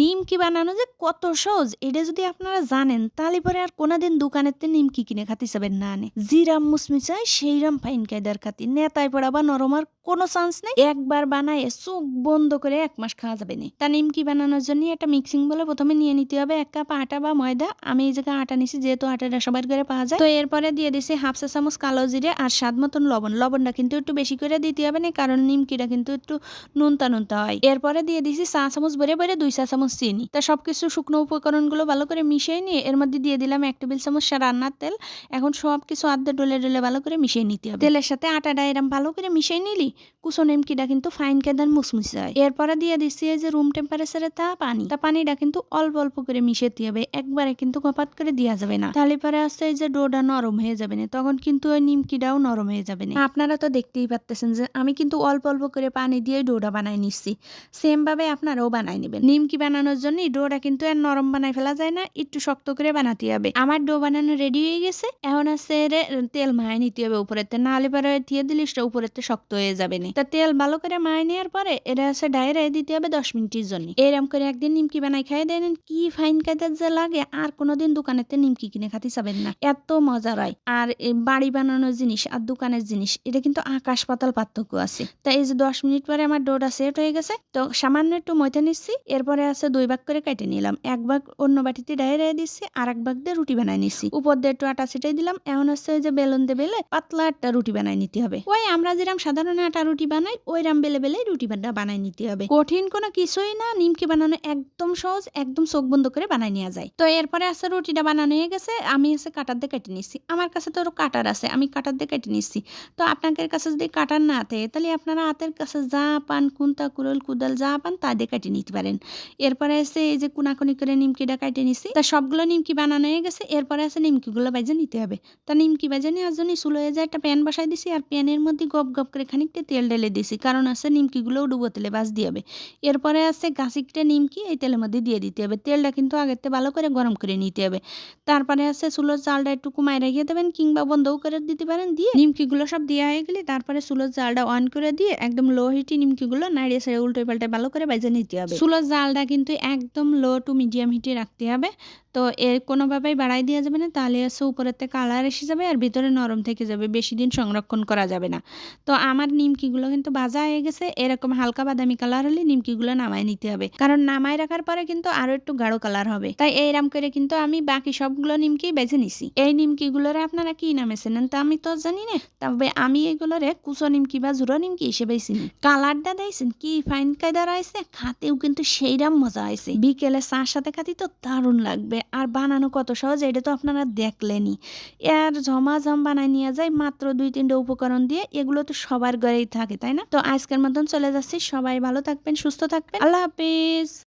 নিমকি বানানো যে কত সহজ, এটা যদি আপনারা জানেন, তাহলে পরে আর কোনোদিন দোকানের তে নিমকি কিনে খাতে যাবেন না আনে। জিরাম মুসমিচাই সেইরাম ফাইন কায়দার খাতি। নেতায় পড়া বা নরমার কোনো চান্স নেই। একবার বানায় চোখ বন্ধ করে এক মাস খাওয়া যাবে না। তা নিমকি বানানোর জন্য একটা মিক্সিং বলে প্রথমে নিয়ে নিতে হবে এক কাপ আটা বা ময়দা। আমি এই জায়গায় আটা নিছি, যেহেতু আটাটা সবার ঘরে পাওয়া যায়। তো এরপরে দিয়ে দিছি হাফ চা চামচ কালো জিরে আর স্বাদ মতন লবণ। লবণটা কিন্তু একটু বেশি করে দিতে হবে না, কারণ নিমকিটা কিন্তু একটু নুনতা নুনতা হয়। এরপরে দিয়ে দিছি চা চামচ ভরে ভরে দুই চা চামচ চিনি। তা সবকিছু শুকনো উপকরণগুলো ভালো করে মিশিয়ে নিয়ে এর মধ্যে দিয়ে দিলাম এক টেবিল চামচ রান্নার তেল। এখন সব কিছু ডলে ডলে ভালো করে মিশিয়ে নিতে হবে। তেলের সাথে আটাটা এরম ভালো করে মিশিয়ে নিলি কুসো নিমকিটা কিন্তু ফাইন কেদার মুসমুসে হয়। এরপরে দিয়ে দিচ্ছি যে রুম টেম্পারেচারে তা পানি। তা পানিটা কিন্তু অল্প অল্প করে মিশাতে হবে, একবারে কিন্তু কপাত করে দেওয়া যাবে না। তাহলে পরে আসতে এই যে ডোটা নরম হয়ে যাবে না, তখন কিন্তু ওই নিমকিটাও নরম হয়ে যাবে না। আপনারা তো দেখতেই পারতেছেন যে আমি কিন্তু অল্প অল্প করে পানি দিয়ে ডোটা বানাই নিচ্ছি। সেম ভাবে আপনারাও বানাই নেবেন। নিমকি বানানোর জন্য ডোটা কিন্তু আর নরম বানাই ফেলা যায় না, একটু শক্ত করে বানাতে হবে। আমার ডো বানানো রেডি হয়ে গেছে, এখন আছে তেল মায় নিতে হবে উপরেতে নাহলে পরে দিয়ে দিলে উপরেতে শক্ত হয়ে যাবে না। তা তেল ভালো করে মায় নেওয়ার পরে এটা আছে ডাইরে দিতে হবে দশ মিনিটের জন্য। এরম করে একদিন নিমকি বানাই খাই দেন, কি ফাইন কায়দার যে লাগে, আর কোনোদিন দোকানেতে নিমকি কিনে খাতে যাবেন না। এত মজা হয়। আর বাড়ি বানানোর জিনিস আর দোকানের জিনিস, এটা কিন্তু আকাশ পাতাল পার্থক্য আছে। তা এই যে দশ মিনিট পরে আমার ডোটা সেট হয়ে গেছে, তো সামান্য একটু ময়দা নিচ্ছি, এরপরে আছে দুই ভাগ করে কেটে নিলাম। এক ভাগ অন্য বাটিতে ডাইরে দিচ্ছি আর এক ভাগ দিয়ে রুটি বানাই নিচ্ছি। উপর দিয়ে একটু আটা ছিটাই দিলাম, এখন হচ্ছে যে বেলুন দিয়ে বেলে পাতলা একটা রুটি বানাই নিতে হবে। ওই আমরা যেরকম সাধারণ আটা রুটি বানাই, ওইরাম বেলে বেলে রুটি বানাই নিতে হবে। কঠিন কোনো কিছুই না, নিমকি বানানো একদম সহজ, একদম চোখ বন্ধ করে বানাই নেওয়া যায়। তো এরপরে আছে রুটিটা বানানো হয়ে গেছে, আমি হচ্ছে কাটার দিয়ে কেটে নিচ্ছি। আমার কাছে তো কাটার আছে, আমি কাটার দিয়ে কেটে নিচ্ছি। তো আপনাদের কাছে যদি কাটার না থাকে, তাহলে আপনারা হাতের কাছে যা পান, কুন্তা, কুরল, কুদাল যা পান, তা দিয়ে কেটে নিতে পারেন। এরপরে আছে এই যে কুনাকুনি করে নিমকিটা কেটে নিছি। তা সবগুলো নিমকি বানানো হয়ে গেছে, এরপরে আছে নিমকিগুলো বেজে নিতে হবে। তা নিমকি বেজে নেওয়ার জন্য হয়ে যায় একটা প্যান বসাই দিছি, আর প্যানের মধ্যে গপ গপ করে খানিকটা তেল ঢেলে দিছি, কারণ আছে নিমকিগুলোও ডুবো তেলে বাজ দিয়ে হবে। এরপরে আছে গাছিকটা নিমকি এই তেলের মধ্যে দিয়ে দিতে হবে। তেলটা কিন্তু আগের থেকে ভালো করে গরম করে নিতে হবে। তারপরে আছে চুলোর চালটা একটু কমায় রেখে দেবেন, কিংবা বন্ধও করে দিতে পারেন, দিয়ে নিমকিগুলো সব দেওয়া হয়ে গেলে তারপরে চুলোর জালটা অন করে দিয়ে একদম লো হিটে নিমকিগুলো নাড়িয়ে ছেড়ে উল্টে পাল্টে ভালো করে বেজে নিতে হবে। চুলোর জালটা কিন্তু একদম লো টু মিডিয়াম হিটে রাখতে হবে। তো এর কোনোভাবেই বাড়াই দেওয়া যাবে না, তাহলে আছে উপরেতে কালার এসে যাবে আর ভিতরে নরম থেকে যাবে, বেশি দিন সংরক্ষণ করা যাবে না। তো আমার নিমকিগুলো কিন্তু বাজা হয়ে গেছে, এরকম হালকা বাদামি কালার হলে নিমকিগুলো নামায় নিতে হবে। কারণ নামায় রাখার পরে কিন্তু আরও একটু গাঢ় কালার হবে। তাই এইরাম করে কিন্তু আমি বাকি সবগুলো নিমকি বেছে নিছি। এই নিমকিগুলোরে আপনারা কি নামে চেনেন তা আমি তো জানি না। তবে আমি এগুলোরে কুচো নিমকি বা জুড়ো নিমকি হিসেবেই চিনি। কালারটা দিয়েছেন কি ফাইন কায়দা রয়েছে, খাতেও কিন্তু সেইরাম মজা হয়েছে বিকেলে চার সাথে খাতি তো দারুণ লাগবে। আর বানানো কত সহজ, এটা তো আপনারা দেখলেনি এর ঝমাঝম বানায় নিয়ে যায় মাত্র দুই তিনটে উপকরণ দিয়ে, এগুলো তো সবার ঘরেই থাকে, তাই না? তো আজকের মতন চলে যাচ্ছি। সবাই ভালো থাকবেন, সুস্থ থাকবেন। আল্লাহ হাফিজ।